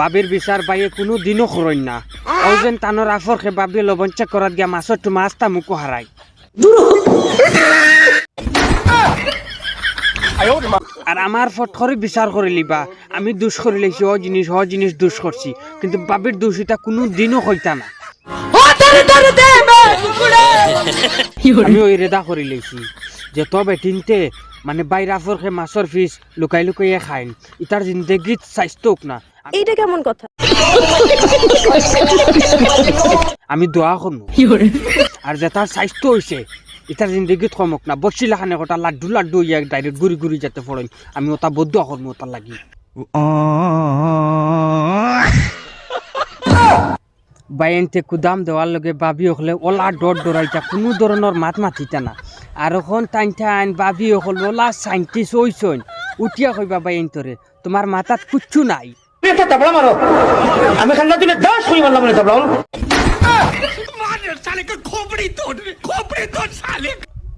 বাবির বিচার বাইয়ে কোনো দিনও করইন না। ও যেন তানোর আফর খে বাবি লবণ চেক করাত গিয়া মাছর তো মাছটা মুখো হারাই আর আমার ফটকরি বিচার করে লিবা আমি দুষ করে লেছি ও জিনিস ও জিনিস দুষ করছি কিন্তু বাবির দোষ এটা কোনো দিনও হইতা না। আমি ওই রেদা করে লেছি। যে তবে তিনতে মানে বাইরে আফর খে মাছর ফিস লুকাই লুকাইয়ে খাইন ইতার জিন্দগিত স্বাস্থ্য হোক না। এইটা কেমন কথা? আমি দোয়া করব আর যে তার স্বাস্থ্য হয়েছে ইতার জিন্দগিত কমক না। বসিলা খানে ওটা লাড্ডু লাড্ডু ইয়া ডাইরেক্ট গুড়ি গুড়ি যাতে ফড়ইন আমি ওটা বদ্ধ করব ওটার লাগি। বাইনতে কুদাম দেওয়ার লগে বাবি হলে ওলা ডর ডরাইতা কোনো ধরনের মাত মাতিতা না। আর এখন টাইন টাইন বাবি হল ওলা সাইন্টিস্ট হইছইন। উঠিয়া কৈ বাবা তোরে তোমার মাথাত কুচ্ছু নাই। আমি খান্না তুমি দশ কই মারলাম না তাবলা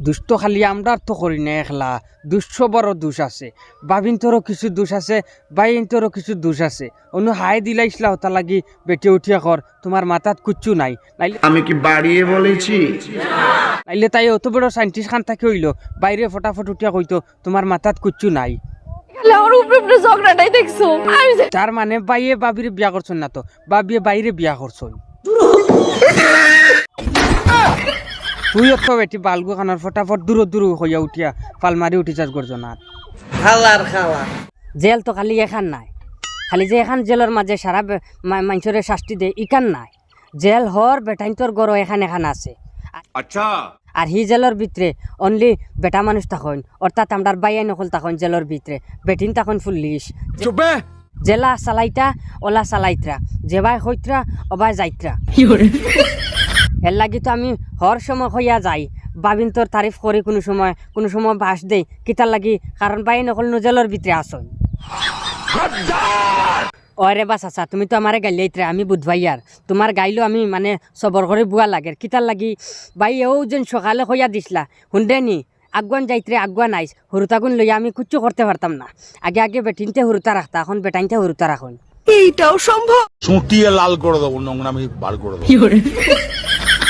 দুষ্ট খালি আমরা তো করি না একলা। দুষ্ট বড় দোষ আছে। বাবিন তোরও কিছু দোষ আছে বাইন তোরও কিছু দোষ আছে। অনু হাই দিলাইছিলা ওটা লাগি বেটে উঠিয়া কর তোমার মাথাত কুচ্ছু নাই। আমি কি বাড়িয়ে বলেছি? নাইলে তাই অত বড় সাইন্টিস্ট খান থাকে হইল বাইরে ফটাফট উঠিয়া কইতো তোমার মাথাত কুচ্ছু নাই। তার মানে বাইয়ে বাবির বিয়া করছেন না তো বাবিয়ে বাইরে বিয়া করছেন। তুই একটু এটি বালগু খানার ফটাফট দূর দূর হইয়া উঠিয়া পালমারি উঠি চাষ করছ না খালার খালা। জেল তো খালি এখান নাই। খালি যে এখান জেলের মাঝে সারা মানুষের শাস্তি দে ইকান নাই। জেল হর বেটাইন তোর গড় এখান এখান আছে। আচ্ছা। আর হি জেলের ভিতরে অনলি বেটা মানুষ থাকুন অর্থাৎ আমার বাইয়া নকল থাকুন জেলের ভিতরে বেটিন থাকুন ফুল্লিশ জেলা চালাইতা ওলা চালাইত্রা জেবাই হইত্রা অবাই যাইত্রা এর লাগি তো আমি হর সময় হইয়া যাই। বাবিন তোর তারিফ করি কোনো সময় কোনো সময় বাস দেই। কিতার লাগি কারণ বাই নকল নজেলের ভিতরে আসন ওরে বাস আচ্ছা তুমি তো আমারে গাইলেইত্রে আমি বুধবাইয়ার। তোমার গাইলো আমি মানে সবর করে বুয়া লাগে কিতার লাগি বাই এও যেন সকালে হইয়া দিসলা হুন্ডে নি আগুয়ান যাইত্রে আগুয়ান আইস হুরুতাগুন লইয়া আমি কুচ্ছু করতে পারতাম না। আগে আগে বেটিনতে হুরুতা রাখতা এখন বেটাইনতে হুরুতা রাখুন এইটাও সম্ভব চুটিয়ে লাল করে দেবো নোংরামি বার করে দেবো।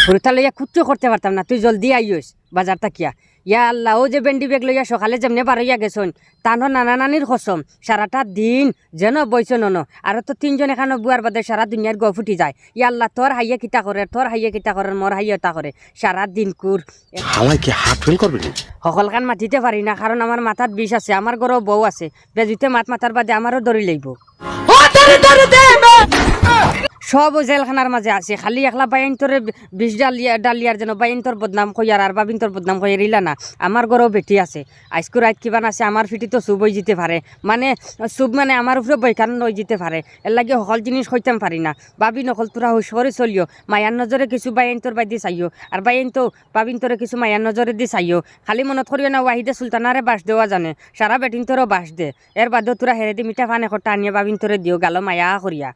হুরুতা লইয়া কুচ্ছু করতে পারতাম না তুই জলদি আইস বাজার তাকিয়া ইয়া আল্লাহ ও যে বেন্ডি বেগ লইয়া সকালে যেমনে বার হইয়া গেছন তানো নানা নানির কসম সারাটা দিন যেন বইছ নন। আর তো তিনজন এখানে বুয়ার বাদে সারা দুনিয়ার গ ফুটি যায়। ইয়া আল্লাহ তোর হাইয়া কিতা করে তোর হাইয়া কিতা করে মোর হাইয়া তা করে সারা দিন কুর। হাওয়াই কি হাত ফেল করবে সকলখান মাতিতে পারি না কারণ আমার মাথাত বিষ আছে আমার ঘরও বউ আছে। বেজুতে মাত মাতার বাদে আমারও দড়ি লইব। সব জেলখানার মাঝে আছে। খালি একলা বাইন তোর বিষ ডালিয়া ডালিয়ার যেন বাইন তোর বদনাম কইয়ার আর বাবিন তোর বদনাম কইয়ার ইলা না। আমার ঘরেও বেটি আছে। আইসকু রাত কিবান আছে আমার ফিটি তো চুপ হয়ে যেতে পারে। মানে চুপ মানে আমার উপরে বৈকান নই যেতে পারে। এর লাগে সকল জিনিস হইতাম পারি না। বাবি নকল তোরা হুশরে চলিও। মায়ার নজরে কিছু বাইন তোর বাই দি চাইও। আর বাইন তো বাবিন তোরে কিছু মায়ার নজরে দি চাইও। খালি মনত করিও না, ওয়াহিদে সুলতানারে বাস দেওয়া জানে। সারা বেটিন তোরও বাস দে। এর বাদেও তোরা হেরে দি মিঠা ফান একটা আনিয়া বাবিন তোরে দিও, গালো মায়া করিয়া।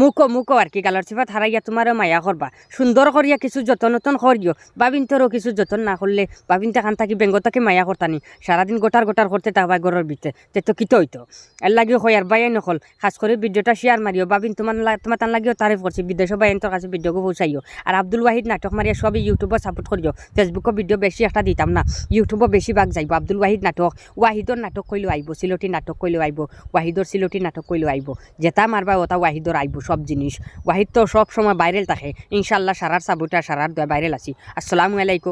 মুখো মুখো আর কি গালর চিপাত হারাইয়া তোমারও মায়া করবা সুন্দর করিয়া কিছু যতন নতন করিও বাবিন তোরও কিছু যতন না করলে বাবিন তাখান থাকি বেঙ্গতাকে মায়া করতানি সারাদিন গোটার গোটার করতে তা বাই ঘরের ভিতরে তে তো কিতো হইতো। এর লাগিও হয় আর বাইয়াই নকল খাস করে ভিডিওটা শেয়ার মারিও বাবিন তোমার তোমার তার লাগিও তারিফ করছি বিদেশ বাইন তোর কাছে ভিডিওকে পৌঁছাইও। আর আব্দুল ওয়াহিদ নাটক মারিয়া সবই ইউটিউবে সাপোর্ট করিও ফেসবুকও ভিডিও বেশি একটা দিতাম না ইউটিউবও বেশি ভাগ যাইব। আব্দুল ওয়াহিদ নাটক ওয়াহিদর নাটক কইলেও আইব সিলটি নাটক কইলেও আইব ওয়াহিদর সিলটি নাটক কইলেও আইব। যেটা মারবা ওটা ওয়াহিদর আইব, সব জিনিস। ওয়াহিদ তো সব সময় বাইরেল থাকে। ইনশাল্লাহ সারার সাবুটা, সারার দয়া বাইরেল আছি। আসসালামু আলাইকুম।